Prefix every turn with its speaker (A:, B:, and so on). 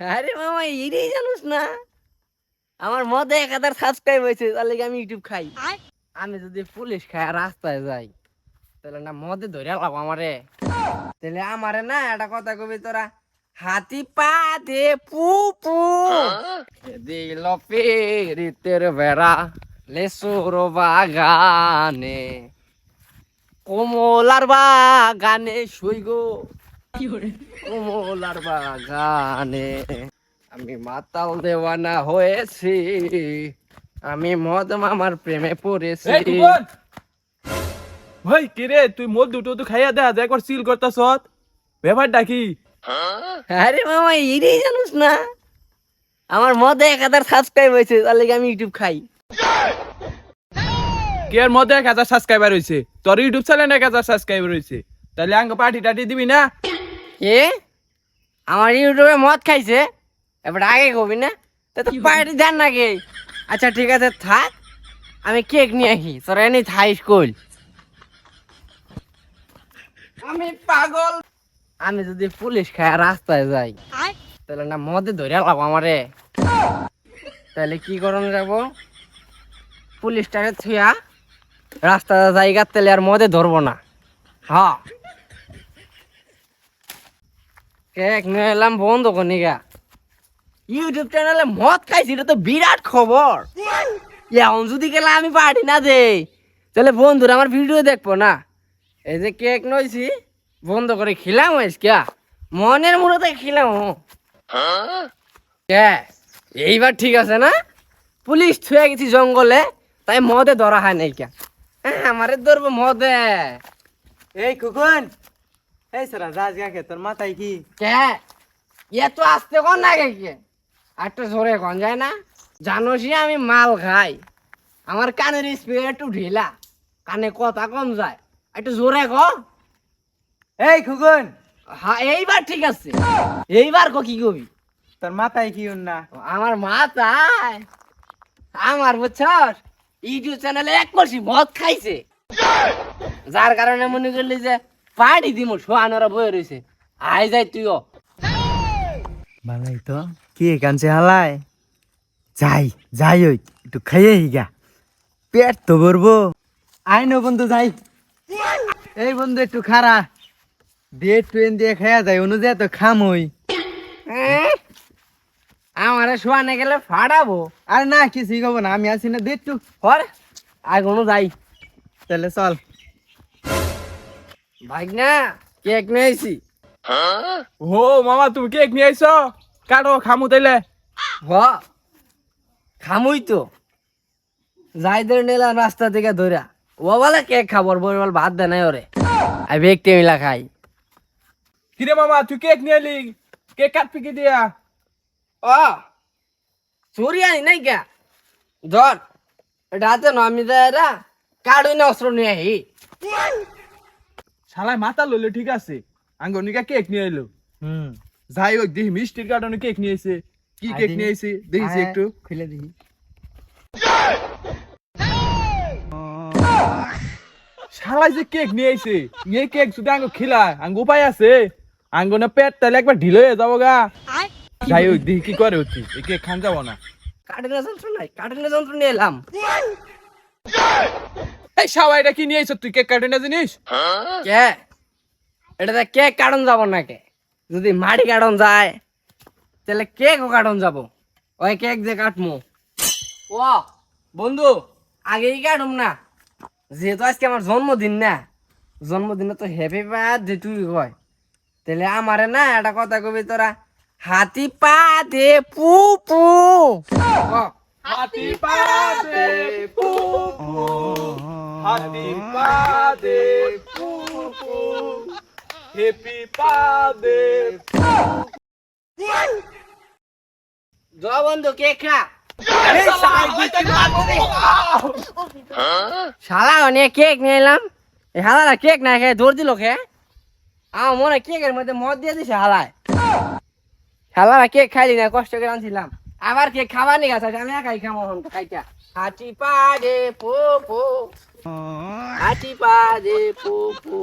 A: আরে মামা এটাই জানুস না? আমার মধ্যে এক হাজার সাবস্ক্রাইব হয়েছে তাহলে কি আমি ইউটিউব খাই। আমি যদি পুলিশ খাই রাস্তায় যাই তাহলে না মদে ধরে লাভ আমারে। তাহলে আমারে না একটা কথা কবি তোরা হাতি পা দে পু পু দিল পেরিতের বেড়া লেসুর বাগানে কমলার বাগানে শুই গো কমলার বাগানে। আমি মাতাল দেওয়ানা হয়েছি। আমি মদ মামার প্রেমে পড়েছি।
B: ভাই কে রে? তুই মদ দুটো তো খাইয়া দেখা যায় একবার সিল করতাছ। ব্যাপারটা কি?
A: আরে মামা এটাই জানুস না? আমার মদে এক হাজার সাবস্ক্রাইব হয়েছে তাহলে কি আমি ইউটিউব খাই।
B: কে এর মধ্যে এক হাজার সাবস্ক্রাইবার হয়েছে? তোর ইউটিউব চ্যানেল এক হাজার সাবস্ক্রাইবার হয়েছে। তাহলে আঙ্গ পার্টি টাটি দিবি না?
A: এ? আমার ইউটিউবে মদ খাইছে? এবার আগে কবি না? তা তো পার্টি দেন না কে আচ্ছা ঠিক আছে থাক। আমি কেক নিয়ে আসি। তোরা এনে থাই স্কুল। আমি পাগল। আমি যদি পুলিশ খায় রাস্তায় যাই তাহলে না মদে ধরে লাভ আমারে। তাহলে কি করণ যাব? পুলিশটাকে থুয়া রাস্তা জায়গা তেলে আর মদে ধরবো না। হ্যাঁ কেক নিয়ে এলাম বন্ধ কনিকা। ইউটিউব চ্যানেলে মদ খাইছি তো বিরাট খবর। এখন যদি গেলে আমি পার্টি না দেই তাহলে বন্ধুরা আমার ভিডিও দেখব না। এই যে কেক নইছি বন্ধ করে খিলাম আজকে। মনের মুড়োতে খিলাম। কে? এইবার ঠিক আছে না? পুলিশ থুয়ে গেছি জঙ্গলে তাই মদে ধরা হয় নাই কে? হ্যাঁ, আমারে ধরবো মদে।
C: এই কুকুন এই সারা তোর মাথায় কি?
A: কে? ইয়ে তো আসতে কোন না কে কে? একটু জোরে কোন যায় না? জানোসই আমি মাল খাই। আমার কানের স্পিড একটু ঢিলা। কানে কথা কম যায়। একটু জোরে ক।
C: এই কুকুন
A: হ্যাঁ এইবার ঠিক আছে। এইবার ক কি কবি?
C: তোর মাথায় কি না?
A: আমার মাথায়? আমার বুঝছস? ইউটিউব চ্যানেলে এক কলসি মদ খাইছে। যার কারণে মনে করলি যে পাড়ি দিমু শোয়ানোরা বয়ে রয়েছে আই যাই তুইও।
C: ভালাই তো, কি কানছে হালাই? যাই যাই ওই, একটু খাইয়ে হিগা পেট তো ভরবো। আই নো বন্ধু, যাই। এই বন্ধু, একটু খারা। দিয়ে ট্রেন দিয়ে খাইয়া যায় অনুযায়ী তো খাম ওই
A: আমারে শোয়ানে গেলে ফাড়াবো।
C: আর না, কিছুই খাব না, আমি আছি না, দে একটু,
A: হর। আগুনো যাই।
C: তাহলে চল।
A: ভাই না কেক নিয়েছি
B: ও মামা তুমি কেক নিয়ে আইছো? কাটো খামু তাইলে।
A: হ খামুই তো। যাই ধরে নিলাম রাস্তা থেকে ধরা ও বলে কেক খাবার বই বল ভাত দেয় নাই ওরে। আমি ব্যক্তি মিলা খাই।
B: কিরে মামা তুই কেক নিয়ে এলি? কেক কাটবি কি দিয়া।
A: ও চুরি আনি নাই কে? ধর এটা হাতে ন আমি দেয় কাড়ুই না অস্ত্র নিয়ে আহি।
B: শালায় মাথা লইলে ঠিক আছে? আঙ্গ নিকা কেক নিয়ে এলো
C: হুম।
B: যাই হোক দেখি মিষ্টির কার্টনে কেক নিয়ে এসে কি কেক নিয়ে এসে দেখিছি একটু।
C: খুলে দেখি।
B: শালায় যে কেক নিয়ে আইছে। এই কেক শুধু আঙ্গ খিলায় আঙ্গ উপায় আছে? আঙ্গ না পেট তাহলে একবার ঢিল হয়ে যাব গা। যাই হোক দেখি কি করে হচ্ছে। এই কেক খান যাব না।
A: কাঠিনা যন্ত্র নাই কাঠিনা যন্ত্র নিয়ে এলাম।
B: এই এটা কি নিয়ে তুই কেক কাটে না জিনিস?
A: কে? এটাতে কেক কাটন যাব না কে যদি মাটি কাটন যায় তাহলে কেকও কাটন যাব। ওই কেক যে কাটমু। ও বন্ধু আগেই কাটুম না। যেহেতু আজকে আমার জন্মদিন না জন্মদিনে তো হ্যাপি বার্থডে তুই কয় তাহলে আমারে না একটা কথা কবি তোরা হাতি পা দে পু পু।
B: হাতি পাদে পু পু পাদে পু পু হেপি পাদে।
A: জ বন্ধু কেক খা শালা অনেক কেক নিয়ে এলাম। হালারা কেক না খেয়ে দৌড় দিল খে। আমার মনে কেকের মধ্যে মদ দিয়ে দিছে হালায়। হালারা কেক খাইলি না কষ্ট করে আনছিলাম। আবার কেক খাবার নিয়ে গেছে আমি একাই খামো এখন খাইটা হাঁটি পা দে পো পো হাঁটি পা দে পো পো